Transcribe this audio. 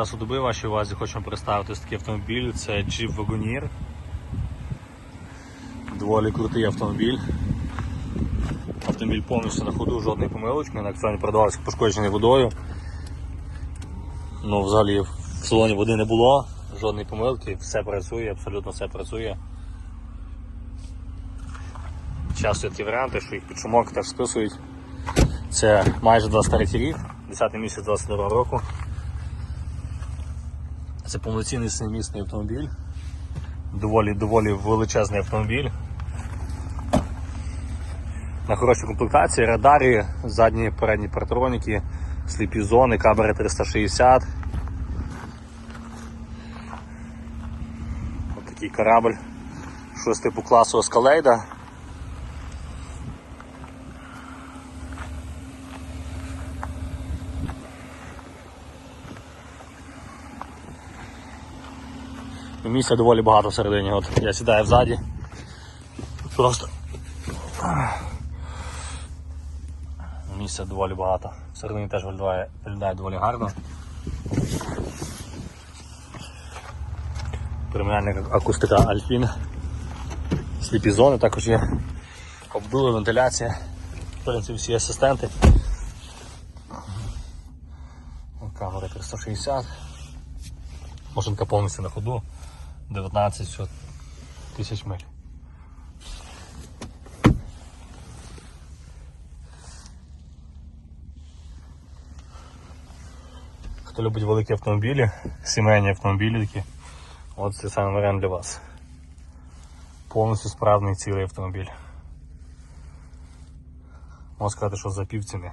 Зараз у доби вашій увазі хочемо представити такий автомобіль. Це Jeep Wagoneer. Доволі крутий автомобіль. Автомобіль повністю на ходу, жодної помилочки, на акціоні продавався пошкоджений водою. Ну, взагалі в салоні води не було, жодної помилки, все працює, абсолютно все працює. Часто є такі варіанти, що їх під шумок теж списують. Це майже 23 рік, 10 місяць 22 року. Це повноцінний семимісний автомобіль. Доволі доволі величезний автомобіль. На хорошій комплектації, радарі, задні передні партроніки, сліпі зони, камери 360. Ось такий корабль. Щось типу класу Escalade. І Місця доволі багато всередині. От я сідаю взаді. Просто місця доволі багато. Всередині теж виглядає, виглядає доволі гарно. Преміальна акустика Альфін. Сліпі зони також є. Обдуви, вентиляція. В принципі, всі асистенти. Камера 360. Машинка повністю на ходу. 19 тисяч миль. Хто любить великі автомобілі, сімейні автомобілі такі, от це саме варіант для вас. Повністю справний цілий автомобіль. Можна сказати, що за пів ціни.